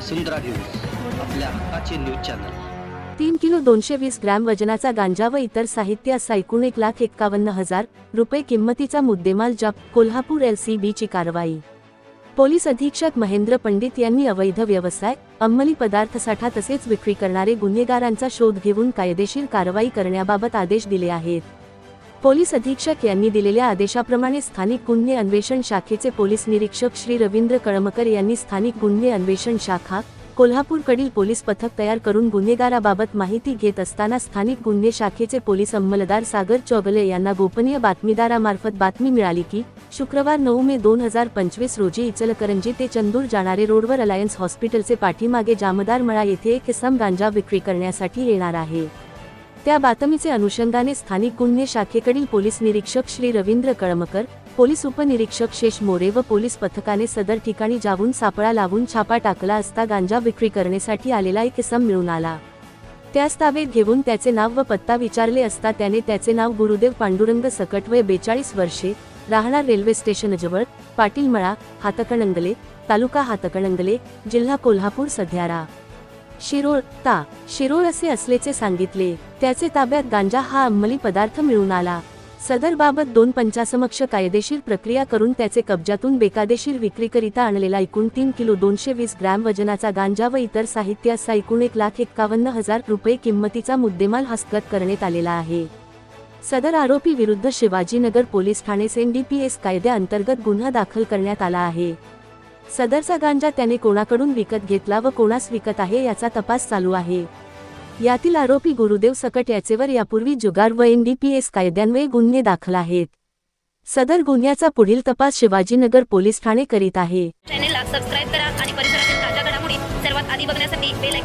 वसुंधरा news आपल्या हक्काचे news channel. तीन किलो दोनशे वीस ग्रॅम वजनाचा गांजा व इतर साहित्य असा एकूण एक लाख एक्कावन्न हजार रुपये किंमतीचा मुद्देमाल जप कोल्हापूर एल सी बीची कारवाई. पोलीस अधीक्षक महेंद्र पंडित यांनी अवैध व्यवसाय अंमली पदार्थ साठा तसेच विक्री करणारे गुन्हेगारांचा शोध घेऊन कायदेशीर कारवाई करण्याबाबत आदेश दिले आहेत. पोलीस अधीक्षक यांनी दिलेल्या आदेशाप्रमाणे स्थानिक गुन्हे अन्वेषण शाखेचे पोलीस निरीक्षक श्री रवींद्र कळमकर यांनी स्थानिक गुन्हे अन्वेषण शाखा कोल्हापूरकडील पोलीस पथक तयार करून गुन्हेगाराबाबत माहिती घेत असताना स्थानिक गुन्हे शाखेचे पोलीस अंमलदार सागर चौगले यांना गोपनीय बातमीदारामार्फत बातमी मिळाली की शुक्रवार नऊ मे दोन हजार पंचवीस रोजी इचलकरंजी ते चंदूर जाणारे रोडवर अलायन्स हॉस्पिटलचे पाठीमागे जामदार मळा येथे एक किसम गांजा विक्री करण्यासाठी येणार आहे. त्या बातमीचे अनुषंगाने स्थानिक गुन्हे शाखेकडील पोलीस निरीक्षक श्री रवींद्र कळमकर पोलीस उपनिरीक्षक शेष मोरे व पोलीस पथकाने सदर ठिकाणी जाऊन सापळा लावून छापा टाकला असता गांजा विक्री करण्यासाठी आलेला एक इसम मिळून आला. त्यास ताब्यात घेऊन त्याचे नाव व पत्ता विचारले असता त्याने त्याचे नाव गुरुदेव पांडुरंग सकट वय बेचाळीस वर्षे राहणार रेल्वे स्टेशनजवळ पाटीलमळा हातकणंगले तालुका हातकणंगले जिल्हा कोल्हापूर सध्यारा. शिरोळ ता. शिरोळ असे असल्याचे सांगितले. त्याचे ताब्यात गांजा हा अंमली पदार्थ मिळून आला. सदर बाबत दोन पंचासमक्ष कायदेशीर प्रक्रिया करून त्याचे कब्जातून बेकायदेशीर विक्रीकरिता आणलेला एकूण तीन किलो दोनशे वीस ग्रॅम वजनाचा गांजा व इतर साहित्य असा एकूण एक लाख एक्कावन्न हजार रुपये किंमतीचा मुद्देमाल हस्तगत करण्यात आलेला आहे. सदर आरोपी विरुद्ध शिवाजीनगर पोलीस ठाणे एनडीपीएस कायद्याअंतर्गत गुन्हा दाखल करण्यात आला आहे. सदरचा गांजा त्याने कोणाकडून विकत घेतला व कोणास विकत आहे याचा तपास चालू आहे. यातील आरोपी गुरुदेव सकट याचेवर यापूर्वी जुगार व एनडीपीएस कायद्यान्वये गुन्हे दाखल आहेत. सदर गुन्ह्याचा पुढील तपास शिवाजीनगर पोलीस ठाणे करीत आहे. चॅनेलला सबस्क्राईब करा आणि परिसरातील ताज्या घडामोडी सर्वात आधी बघण्यासाठी बेल